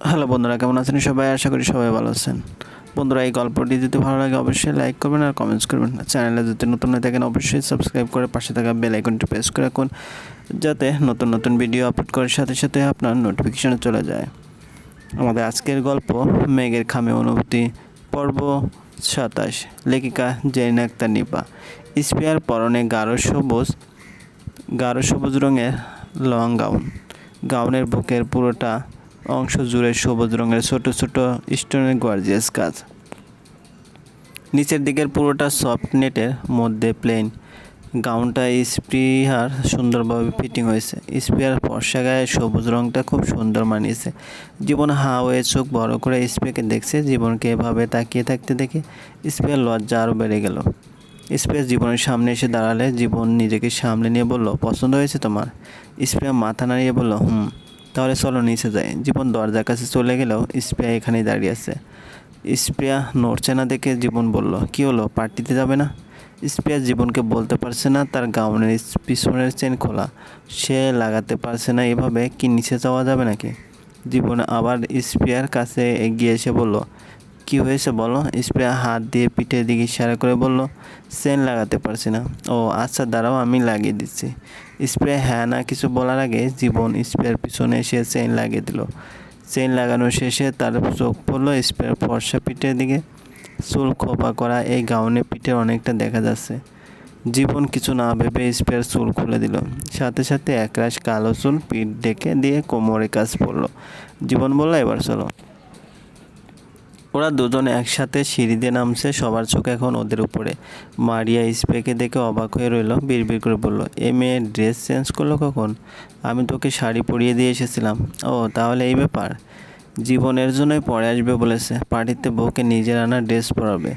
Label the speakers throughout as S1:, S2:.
S1: Hello বন্ধুরা, কেমন আছেন সবাই? আশা করি সবাই ভালো আছেন। বন্ধুরা, এই গল্পটি যদি ভালো লাগে, অবশ্যই লাইক করবেন আর কমেন্টস করবেন। চ্যানেলে যদি নতুন হয়ে থাকেন, অবশ্যই সাবস্ক্রাইব করে পাশে থাকা বেল আইকনটি প্রেস করে রাখুন, যাতে নতুন নতুন ভিডিও আপলোড করার সাথে সাথে আপনার নোটিফিকেশনে চলে যায়। আমাদের আজকের গল্প, মেঘের খামে অনুভূতি, পর্ব সাতাশ, লেখিকা জেন আক্তার নিপা। স্পিয়ার পরনে গাঢ় সবুজ গাঢ় সবুজ রঙের লং গাউন গাউনের বুকের পুরোটা অংশ জুড়ে সবুজ রঙের ছোট ছোট স্টোনের গর্জিয়াস কাজ নিচের দিকের পুরোটা সফট নেটের মধ্যে প্লেন গাউনটা স্প্রিহার সুন্দরভাবে ফিটিং হয়েছে। স্প্রিয়ার ফর্সা গায়ে সবুজ রঙটা খুব সুন্দর মানিয়েছে। জীবন হা হয়ে চোখ বড় করে স্প্রিয়াকে দেখছে, জীবনকে এভাবে তাকিয়ে থাকতে দেখে স্প্রিয়ার লজ্জা আরও বেড়ে গেল। স্প্রিয়া জীবনের সামনে এসে দাঁড়ালে জীবন নিজেকে সামলে নিয়ে বলল, পছন্দ হয়েছে তোমার? স্প্রিয়া মাথা নাড়িয়ে বলল, হুম। তাহলে চলো নিচে যাই। জীবন দরজার কাছে চলে গেলেও স্প্রিয়া এখানেই দাঁড়িয়ে আছে। স্প্রিয়া নড়ছে না দেখে জীবন বলল, কি হলো? পার্টিতে যাবে না? স্প্রিয়া জীবনকে বলতে পারছে না, তার গাউনের পিছনের চেন খোলা। সে লাগাতে পারছে না এভাবে, কি নিচে যাওয়া যাবে নাকি? জীবন আবার স্প্রিয়ার কাছে এগিয়ে এসে বলল কি হয়েছে বলো? স্প্রে হাত দিয়ে পিঠের দিকে ইশারা করে বলল চেন লাগাতে পারছি না। ও আচ্ছা দাঁড়াও, আমি লাগিয়ে দিচ্ছি। স্প্রে হ্যাঁ না, কিছু বলার আগে জীবন স্প্রের পিছনে এসে চেন লাগিয়ে দিল। চেন লাগানো শেষে তার চোখ পড়ল স্প্রের ফর্সা পিঠের দিকে। চুল খোপা করা এই গাউনে পিঠে অনেকটা দেখা যাচ্ছে। জীবন কিছু না ভেবে স্প্রের চুল খুলে দিল। সাথে সাথে একরাশ কালো চুল পিঠ ডেকে দিয়ে কোমরে কাজ পড়ল জীবন বলল, এবার চলো। ওরা দুজন একসাথে সিঁড়ি দিয়ে নামছে, সবার চোখ এখন ওদের উপরে। মারিয়া স্প্রেকে দেখে অবাক হয়ে রইল, বিড়বিড় করে বলল, এ মেয়ে ড্রেস চেঞ্জ করল কখন? আমি তোকে শাড়ি পরিয়ে দিয়ে এসেছিলাম। ও, তাহলে এই ব্যাপার। জীবনের জন্যই পরে আসবে বলেছে, পার্টিতে বউকে নিজের আনা ড্রেস পরাবে।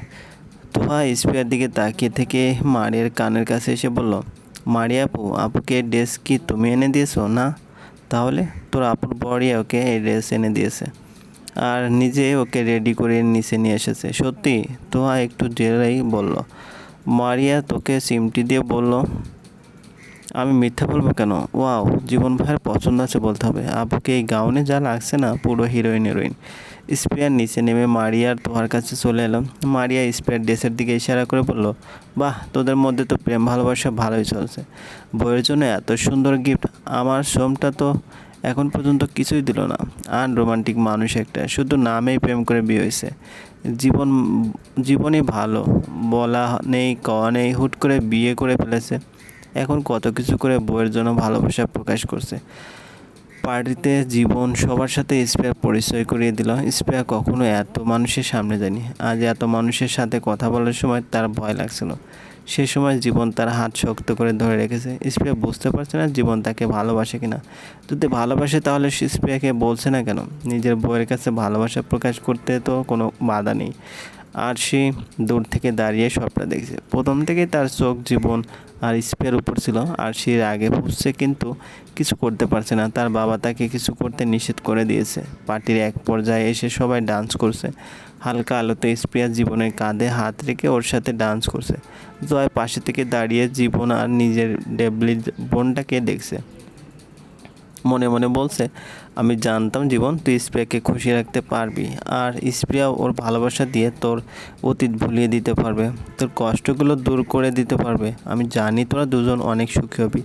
S1: তোহা স্প্রেয়ার দিকে তাকিয়ে থেকে মারিয়ার কানের কাছে এসে বলল, মারিয়া আপু, আপুকে ড্রেস কি তুমি এনে দিয়েছ, না? তাহলে তোর আপুর বড়ি ওকে এই ড্রেস এনে দিয়েছে। আর নিজে ওকে রেডি করে নিচে নিয়ে এসেছে। সত্যি, তোহা একটু জেরাই বলল, মারিয়া তোকে সিমটি দিয়ে বলল, আমি মিথ্যা বলব কেন? ওয়াও জীবন ভাইয়ের পছন্দ আছে বলতে হবে। আপুকে এই গাউনে যা লাগছে না, পুরো হিরোইন হিরোইন। স্প্রেয়ার নিচে নেমে মারিয়ার তোহার কাছে চলে এলাম মারিয়া স্প্রেয়ার ড্রেসের দিকে ইশারা করে বলল, বাহ, তোদের মধ্যে তো প্রেম ভালোবাসা ভালোই চলছে। বইয়ের জন্য এত সুন্দর গিফট আমার সোমটা তো এখন পর্যন্ত কিছুই দিল না। আন রোমান্টিক মানুষ একটা, শুধু নামেই প্রেম করে বিয়ে হয়েছে। জীবন, জীবনই ভালো, বলা নেই, কওয়া নেই, হুট করে বিয়ে করে ফেলেছে। এখন কত কিছু করে বইয়ের জন্য ভালোবাসা প্রকাশ করছে। পার্টিতে জীবন সবার সাথে স্পেয়ার পরিচয় করিয়ে দিল। স্পেয়ার কখনো এত মানুষের সামনে যায়নি। আজ এত মানুষের সাথে কথা বলার সময় তার ভয় লাগছিল। সে সময় জীবন তার হাত শক্ত করে ধরে রেখেছে। স্প্রিয়া বুঝতে পারছে না জীবন তাকে ভালোবাসে কিনা। যদি ভালোবাসে তাহলে সে স্প্রিয়াকে বলছে না কেন? নিজের বইয়ের কাছে ভালোবাসা প্রকাশ করতে তো কোনো বাধা নেই। আর সে দূর থেকে দাঁড়িয়ে সবটা দেখছে। প্রথম থেকেই তার চোখ, জীবন আর স্পেয়ার উপর ছিল আর সে আগে বুঝছে কিন্তু কিছু করতে পারছে না। তার বাবা তাকে কিছু করতে নিষেধ করে দিয়েছে। পার্টির এক পর্যায়ে এসে সবাই ডান্স করছে। হালকা আলোতে স্প্রিয়ার জীবনের কাঁধে হাত রেখে ওর সাথে ডান্স করছে। জয় পাশে থেকে দাঁড়িয়ে জীবন আর নিজের ডেবলি বোনটাকে দেখছে। মনে মনে বলছে আমি জানতাম, জীবন, তুই স্প্রিয়াকে খুশি রাখতে পারবি আর স্প্রিয়া ওর ভালোবাসা দিয়ে তোর অতীত ভুলিয়ে দিতে পারবে, তোর কষ্টগুলো দূর করে দিতে পারবে। আমি জানি তোরা দুজন অনেক সুখী হবি।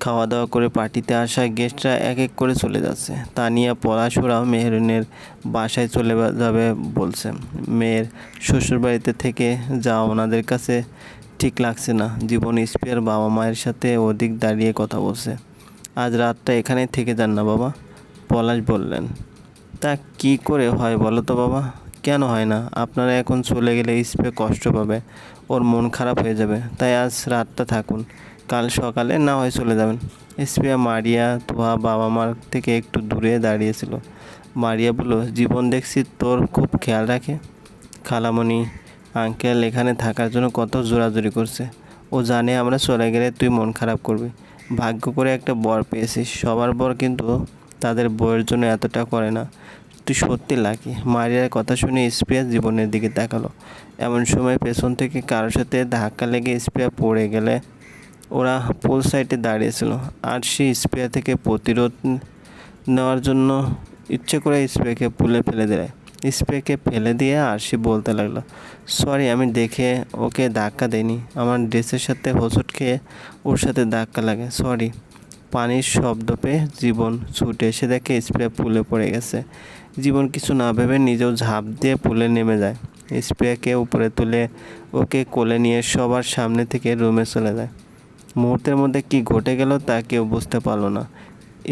S1: খাওয়া দাওয়া করে পার্টিতে আসা গেস্টরা এক এক করে চলে যাচ্ছে। তানিয়া পলাশুরাও মেহরিনের বাসায় চলে যাবে বলছে। মেয়ের শ্বশুরবাড়িতে থেকে যাওয়া ওনাদের কাছে ঠিক লাগছে না। জীবন স্পিয়ার বাবা মায়ের সাথে অধিক দাঁড়িয়ে কথা বলছে। আজ রাতটা এখানে থেকে যান না বাবা। পলাশ বললেন, তা কি করে হয় বলো তো বাবা? কেন হয় না? আপনারা এখন চলে গেলে স্প্রে কষ্ট পাবে, ওর মন খারাপ হয়ে যাবে। তাই আজ রাতটা থাকুন, কাল সকালে না হয় চলে যাবেন। স্প্রিয়া মারিয়া তোহা বাবা মার থেকে একটু দূরে দাঁড়িয়েছিল। মারিয়া বলল, জীবন দেখছি তোর খুব খেয়াল রাখে। খালামণি, আঙ্কেল এখানে থাকার জন্য কত জোরাজুরি করছে। ও জানে আমরা চলে গেলে তুই মন খারাপ করবি। ভাগ্য করে একটা বর পেয়েছিস। সবার বর কিন্তু তাদের বইয়ের জন্য এতটা করে না। তুই সত্যি লাকি? মারিয়ার কথা শুনে স্প্রিয়া জীবনের দিকে তাকালো। এমন সময় পেছন থেকে কারোর সাথে ধাক্কা লেগে স্প্রিয়া পড়ে গেলে ওরা পুল সাইডে দাঁড়িয়েছিল। আর সে স্প্রিয়া থেকে প্রতিরোধ নেওয়ার জন্য ইচ্ছে করে স্প্রেকে পুলে ফেলে দেয় স্প্রেকে ফেলে দিয়ে আরশি বলতে লাগল, সরি, আমি দেখে ওকে ধাক্কা দেইনি। আমার ড্রেসের সাথে হোঁচট খেয়ে ওর সাথে ধাক্কা লাগে। সরি। পানির শব্দ পেয়ে জীবন ছুটে এসে দেখে স্প্রে পুলে পড়ে গেছে। জীবন কিছু না ভেবে নিজেও ঝাঁপ দিয়ে পুলে নেমে যায়। স্প্রেকে উপরে তুলে ওকে কোলে নিয়ে সবার সামনে থেকে রুমে চলে যায়। মুহূর্তের মধ্যে কি ঘটে গেল তা কেউ বুঝতে পারল না।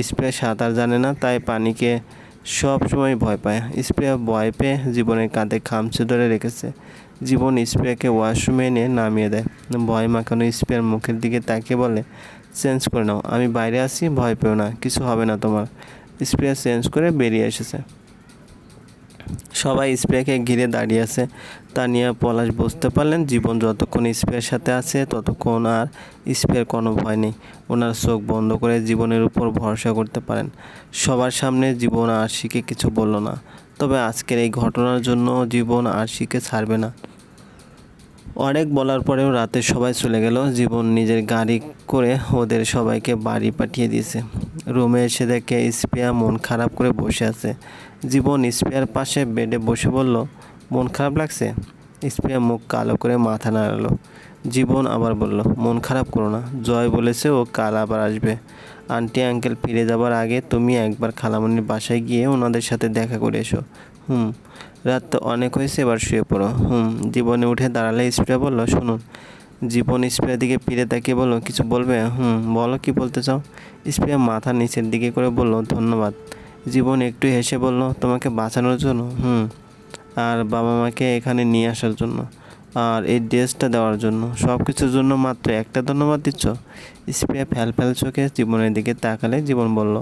S1: স্প্রে সাঁতার জানে না, তাই পানিকে সব সময় ভয় পায়। স্প্রে ভয় পেয়ে জীবনের কাঁধে খামচে ধরে রেখেছে। জীবন স্প্রেকে ওয়াশরুমে এনে নামিয়ে দেয়। ভয় মাখানো স্প্রের মুখের দিকে তাকে বলে চেঞ্জ করে নাও। আমি বাইরে আসি ভয় পেও না, কিছু হবে না তোমার। স্প্রে চেঞ্জ করে বেরিয়ে এসেছে। সবাই স্প্রেকে ঘিরে দাঁড়িয়ে আছে। তা নিয়ে পলাশ বুঝতে পারলেন, জীবন যতক্ষণ স্প্রের সাথে আছে, ততক্ষণ আর স্প্রের কোনো ভয় নেই। ওনার চোখ বন্ধ করে জীবনের উপর ভরসা করতে পারেন। সবার সামনে জীবন আরশিকে কিছু বলল না। তবে আজকের এই ঘটনার জন্য জীবন আরশিকে ছাড়বে না। অনেক বলার পরেও রাতে সবাই চলে গেল। জীবন নিজের গাড়ি করে ওদের সবাইকে বাড়ি পাঠিয়ে দিয়েছে। রুমে এসে দেখে স্পিয়া মন খারাপ করে বসে আছে। জীবন স্পিয়ার পাশে বেডে বসে বলল, মন খারাপ লাগছে? স্পিয়া মুখ কালো করে মাথা নাড়ালো। জীবন আবার বলল, মন খারাপ করো না। জয় বলেছে ও কাল আবার আসবে। আন্টি, আঙ্কেল ফিরে যাবার আগে তুমি একবার খালামণির বাসায় গিয়ে ওনাদের সাথে দেখা করে এসো। হুম। রাত তো অনেক হয়েছে, এবার শুয়ে পড়ো। হুম। জীবনে উঠে দাঁড়ালে স্প্রে বলল, শুনুন। জীবন স্প্রের দিকে ফিরে তাকিয়ে বলল, কিছু বলবে? হুম। বলো, কি বলতে চাও? স্প্রে মাথা নিচের দিকে করে বলল, ধন্যবাদ। জীবন একটু হেসে বলল, তোমাকে বাঁচানোর জন্য? হুম। আর বাবা মাকে এখানে নিয়ে আসার জন্য। আর এই ড্রেসটা দেওয়ার জন্য। সব কিছুর জন্য মাত্র একটা ধন্যবাদ দিচ্ছ? স্প্রে ফ্যাল ফ্যাল চোখে জীবনের দিকে তাকালে জীবন বলল,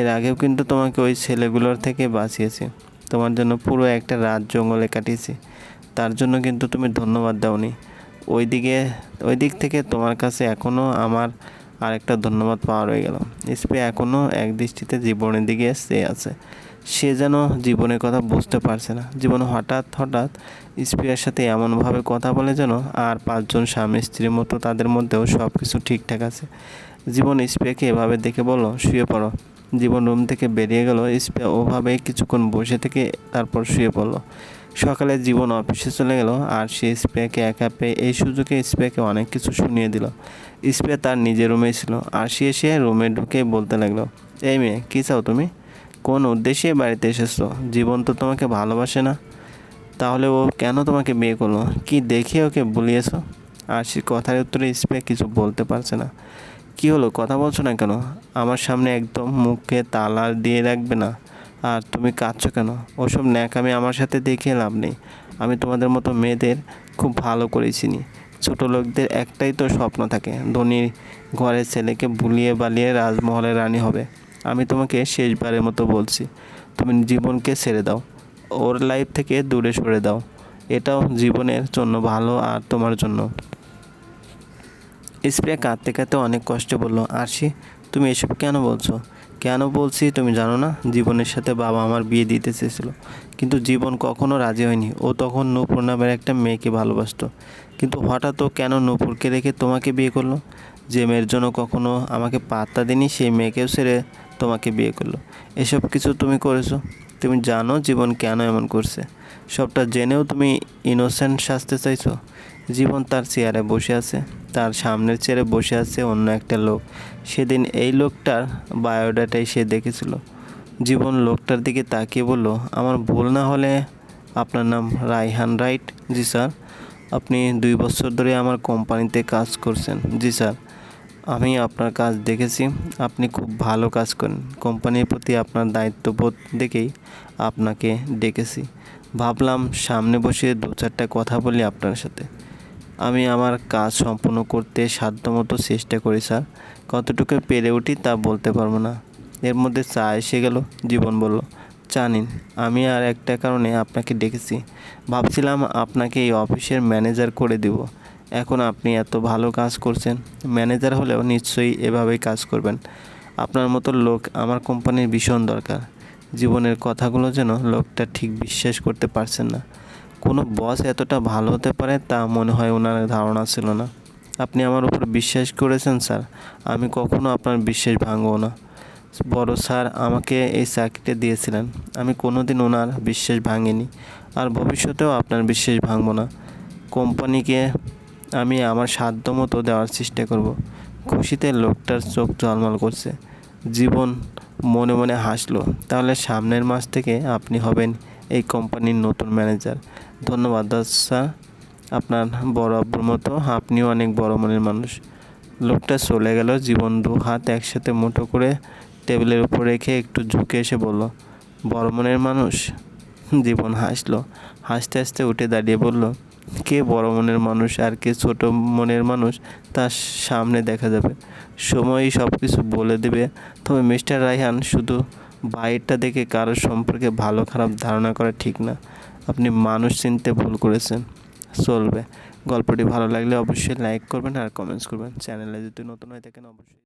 S1: এর আগেও কিন্তু তোমাকে ওই ছেলেগুলোর থেকে বাঁচিয়েছি। তোমার জন্য পুরো একটা রাত জঙ্গলে কাটিয়েছি। তার জন্য কিন্তু তুমি ধন্যবাদ দাওনি। ওই দিকে ওই দিক থেকে তোমার কাছে এখনও আমার আরেকটা ধন্যবাদ পাওয়া রয়ে গেল। স্প্রে এখনও এক দৃষ্টিতে জীবনের দিকে চেয়ে আছে। সে যেন জীবনের কথা বুঝতে পারছে না। জীবন হঠাৎ হঠাৎ স্প্রিয়ার সাথে এমনভাবে কথা বলে যেন আর পাঁচজন স্বামী স্ত্রীর মতো তাদের মধ্যেও সব কিছু ঠিকঠাক আছে। জীবন স্প্রিয়াকে এভাবে দেখে বলল, শুয়ে পড়ো। জীবন রুম থেকে বেরিয়ে গেল। স্প্রিয়া ওভাবে কিছুক্ষণ বসে থেকে তারপর শুয়ে পড়ল। সকালে জীবন অফিসে চলে গেল আর সে স্প্রেকে একা পেয়ে এই সুযোগে স্প্রেকে অনেক কিছু শুনিয়ে দিল। স্প্রে তার নিজের রুমেই ছিল আর সে এসে রুমে ঢুকে বলতে লাগল, এই মেয়ে, কী চাও তুমি? কোন উদ্দেশ্যে বাড়িতে এসেছ? জীবন তো তোমাকে ভালোবাসে না। তাহলে ও কেন তোমাকে বিয়ে করল? কি দেখে ওকে বলিয়েছো আর সে কথার উত্তরে স্প্রে কিছু বলতে পারছে না। কি হলো? কথা বলছো না কেন? আমার সামনে একদম মুখে তালা দিয়ে রাখবে না। আর তুমি কাঁদছো কেন? ওসব ন্যাকামি আমার সাথে দেখিয়ে লাভ নেই। আমি তোমাদের মতো মেয়েদের খুব ভালো করে চিনি। ছোটো লোকদের একটাই তো স্বপ্ন থাকে ধনীর ঘরের ছেলেকে বুলিয়ে বালিয়ে রাজমহলের রানী হবে। আমি তোমাকে শেষবারের মতো বলছি, তুমি জীবনকে ছেড়ে দাও। ওর লাইফ থেকে দূরে সরে দাও। এটাও জীবনের জন্য ভালো আর তোমার জন্য। স্প্রে কাঁদতে কাঁদতে অনেক কষ্ট বলল, আরশি, তুমি এসব কেন বলছো? কেন বলছি তুমি জানো না? জীবনের সাথে বাবা আমার বিয়ে দিতে চেয়েছিল। কিন্তু জীবন কখনো রাজি হয়নি। ও তখন নূপুর নামের একটা মেয়েকে ভালোবাসতো। কিন্তু হঠাৎ ও কেন নূপুরকে রেখে তোমাকে বিয়ে করল? যে মেয়ের জন্য কখনো আমাকে পাত্তা দিনি সেই মেয়েকেও ছেড়ে তোমাকে বিয়ে করল। এসব কিছু তুমি করেছ। তুমি জানো জীবন কেন এমন করছে। সবটা জেনেও তুমি ইনোসেন্ট সাজতে চাইছো। জীবন তার চেয়ারে বসে আছে। তার সামনের চেয়ারে বসে আছে অন্য একটা লোক। সেদিন এই লোকটার বায়োডাটাই সে দেখেছিল। জীবন লোকটার দিকে তাকিয়ে বলল, আমার ভুল না হলে আপনার নাম রাইহান রাইট? জি, স্যার। আপনি দুই বছর ধরে আমার কোম্পানিতে কাজ করছেন? জি, স্যার। আমি আপনার কাজ দেখেছি। আপনি খুব ভালো কাজ করেন। কোম্পানির প্রতি আপনার দায়িত্ববোধ দেখেই আপনাকে ডেকেছি। ভাবলাম সামনে বসে দু চারটা কথা বলি আপনার সাথে। আমি আমার কাজ সম্পূর্ণ করতে সাধ্যমতো চেষ্টা করি, স্যার। কতটুকু পেরে উঠি তা বলতে পারব না। এর মধ্যে চা এসে গেল, জীবন বলল। চা নিন, আমি আর একটা কারণে আপনাকে ডেকেছি। ভাবছিলাম আপনাকে এই অফিসের ম্যানেজার করে দিব। এখন আপনি এত ভালো কাজ করছেন, ম্যানেজার হলেও নিশ্চয়ই এভাবেই কাজ করবেন। আপনার মতো লোক আমার কোম্পানির ভীষণ দরকার। জীবনের কথাগুলো যেন লোকটা ঠিক বিশ্বাস করতে পারছেন না। কোনো বস এতটা ভালো হতে পারে তা মনে হয় ওনার ধারণা ছিল না। আপনি আমার উপর বিশ্বাস করেছেন, স্যার। আমি কখনো আপনার বিশ্বাস ভাঙবো না। বড় স্যার আমাকে এই চাকরিটা দিয়েছিলেন। আমি কোনো দিন ওনার বিশ্বাস ভাঙিনি। আর ভবিষ্যতেও আপনার বিশ্বাস ভাঙবো না। কোম্পানিকে আমি আমার সাধ্য মতো দেওয়ার চেষ্টা করব। খুশিতে লোকটার চোখ ঝলমল করছে। জীবন মনে মনে হাসলো। তাহলে সামনের মাস থেকে আপনি হবেন এই কোম্পানির নতুন ম্যানেজার। ধন্যবাদ, দাস আপনার বড় আব্বুর মতো, আপনিও অনেক বড় মনের মানুষ। লোকটা চলে গেল, জীবন দু হাত একসাথে মুঠো করে টেবিলের উপর রেখে একটু ঝুঁকে এসে বলল, বড় মনের মানুষ? জীবন হাসলো, হাসতে হাসতে উঠে দাঁড়িয়ে বলল, কে বড় মনের মানুষ আর কে ছোট মনের মানুষ তার সামনে দেখা যাবে। সময়ই সব কিছু বলে দেবে। তবে মিস্টার রাইহান শুধু বাইরটা দেখে কারোর সম্পর্কে ভালো খারাপ ধারণা করা ঠিক না। আপনি মানুষ চিনতে ভুল করেছেন। চলবে। গল্পটি ভালো লাগলে অবশ্যই লাইক করবেন আর কমেন্টস করবেন। চ্যানেলে যদি নতুন হয়ে থাকেন, অবশ্যই